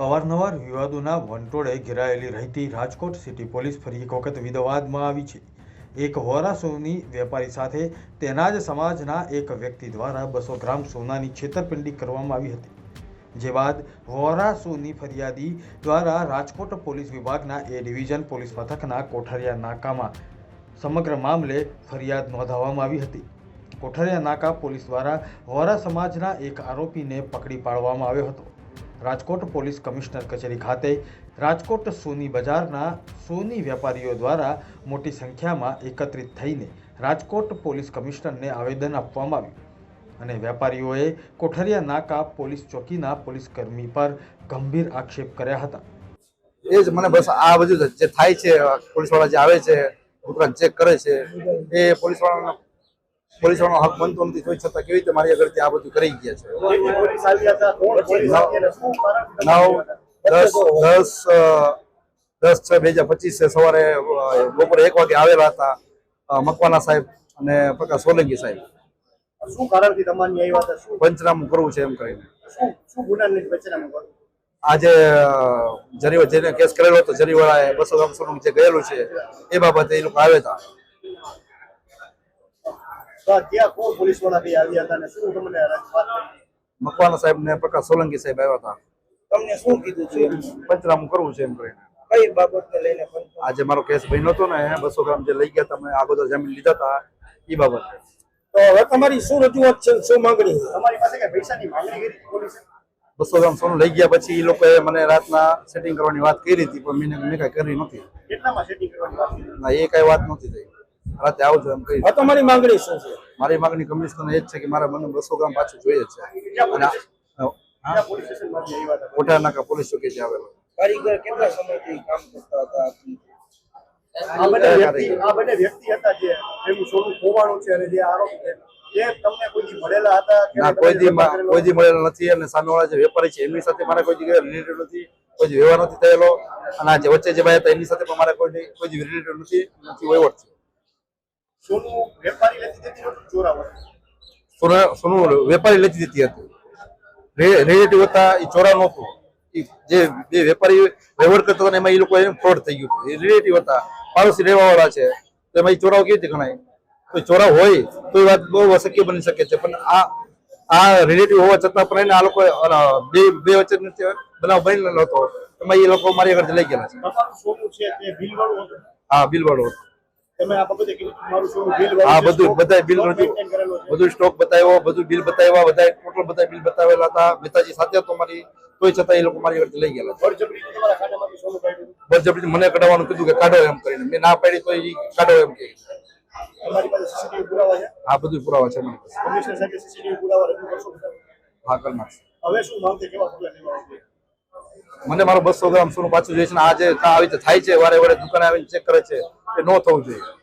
અવારનવાર વિવાદોના વંટોળે ઘેરાયેલી રહેતી Rajkot city police ફરી એક વખત વિવાદમાં આવી છે. એક હોરા સોની વેપારી સાથે તેના જ સમાજના એક વ્યક્તિ દ્વારા બસો ગ્રામ સોનાની છેતરપિંડી કરવામાં આવી હતી. જે બાદ વોરા સોની ફરિયાદી દ્વારા રાજકોટ પોલીસ વિભાગના એ ડિવિઝન પોલીસ મથકના કોઠારિયા નાકામાં સમગ્ર મામલે ફરિયાદ નોંધાવવામાં આવી હતી. કોઠારિયા નાકા પોલીસ દ્વારા વોરા સમાજના એક આરોપીને પકડી પાડવામાં આવ્યો હતો. રાજકોટ પોલીસ કમિશનર કચેરી ખાતે રાજકોટ સોની બજારના સોની વેપારીઓ દ્વારા મોટી સંખ્યામાં એકત્રિત થઈને રાજકોટ પોલીસ કમિશનરને આવેદન આપવામાં આવ્યું અને વેપારીઓએ કોઠરિયા નાકા પોલીસ ચોકીના પોલીસ કર્મી પર ગંભીર આક્ષેપ કર્યા હતા. એ જ મને બસ આ બધું જે થાય છે પોલીસવાળા જે આવે છે ચેક કરે છે, એ પોલીસ વાળાનો પોલીસ વાળાનો હક બનતો નથી કોઈ છતાં કેવી રીતે મારી આગળથી આ બધું કરી ગયા છે? આવી નવ દસ દસ દસ છ બે હજાર પચીસે સવારે બપોરે એક વાગે આવેલા હતા મકવાના સાહેબ અને પ્રકાશ સોલંકી સાહેબ. શું કારણથી તમારી શું? પંચનામું કરવું છે એમ કરીને. શું શું ગુનાની વચનામાં કરો? આજે જરીવા જેને કેસ કરેલો હતો જરીવાળાએ બસો ત્રણસો જે ગયેલું છે એ બાબતે એ લોકો આવ્યા હતા. તો ત્યાં કોણ પોલીસવાળા બી આવ્યા હતા અને શું તમને વાત મકવાના સાહેબ ને પ્રકાશ સોલંકી સાહેબ આવ્યા હતા. તમને શું કીધું છે પંચનામું કરવું છે એમ કરીને. કઈ બાબતને લઈને આજે મારો કેસ બન્યો હતો ને બસો ગ્રામ જે લઈ ગયા તમે આગોદર જમીન લીધા હતા એ બાબતે. તો હવે તમારી શું રજૂઆત છે શું માંગણી તમારી પાસે કઈ પૈસાની માંગણી કરી પોલીસે? બસો ગ્રામ સોનું લઈ ગયા પછી એ લોકોએ મને રાતના સેટિંગ કરવાની વાત કરી હતી પણ મેં મેં કાંઈ કરી નથી. કેટલામાં સેટિંગ કરવાની વાત ના એ કાંઈ વાત નથી થઈ. રાતે આવજો એમ કહી હવે તમારી માંગણી શું છે? મારી માંગણી કમિશનર એ જ છે કે મારા મને બસો ગ્રામ પાછું જોઈએ છે. અને પોલીસ ક્યાં પોલીસ સ્ટેશનમાંથી આવ્યા હતા કોઠા નાકા પોલીસ ચોકી આવેલો. કારીગર કેટલા સમયથી કામ કરતા હતા આ બંને વ્યક્તિ આ બંને વ્યક્તિ હતા જે જેનું સોનું ખોવાણું છે અને જે આરોપી છે કોઈ દી મળેલા હતા? કે ના તમે કોઈ દી વેપાર કરેલો? કોઈ દી મળેલો નથી અને સામેવાળા જે વેપારી છે એમની સાથે મારા કોઈ જગ્યાએ રિલેટેડ નથી કોઈ વ્યવહાર નથી થયેલો. અને આ જે વચ્ચે જે ભાઈ હતા એની સાથે પણ મારા કોઈ કોઈ રિલેટેડ નથી નથી વહીવટ થયો સોનું વેપારી લેતી જતી નહોતું સોનું વેપારી લેતી હતી. રિલેટિવ હતા એ ચોરા નહોતું. જે બે વેપારી વહીવટ કરતો હતો એમાં એ લોકો ફ્રોડ થઈ ગયું હતું. એ રિલેટિવ હતા પાડોશી રહેવાવાળા છે. તો એમાં એ ચોરાઓ કેવી રીતે ગણાય? તો ચોરા હોય તો એ વાત બહુ અશક્ય બની શકે છે. પણ આ આ રિલેટિવ હોવા છતાં પણ એને આ લોકો બે બે વચ્ચે બનાવ બની હતો એમાં એ લોકો મારી આગળ લઈ ગયેલા છે. હા બિલ વાળો હા બધું બધા બિલ. બધું સ્ટોક બતાવ્યો બધું બિલ બતાવ્યા બધા ટોટલ બધા બિલ બતાવેલા હતા. મહેતાજી સાથે હતો મારી તોય છતાં એ લોકો મારી આગળ લઈ ગયેલા બળજબરીથી મને કઢાવવાનું કીધું કે કાઢો એમ કરીને. મેં ના પાડી તો એ કાઢો એમ કે આ બધું પુરાવા છે? હા કરી નાખશે મને મારો બસો ગ્રામ સોનું પાછું જોઈએ છે આજે આવી રીતે થાય છે વારે વારે દુકાને આવીને ચેક કરે છે. nota disso.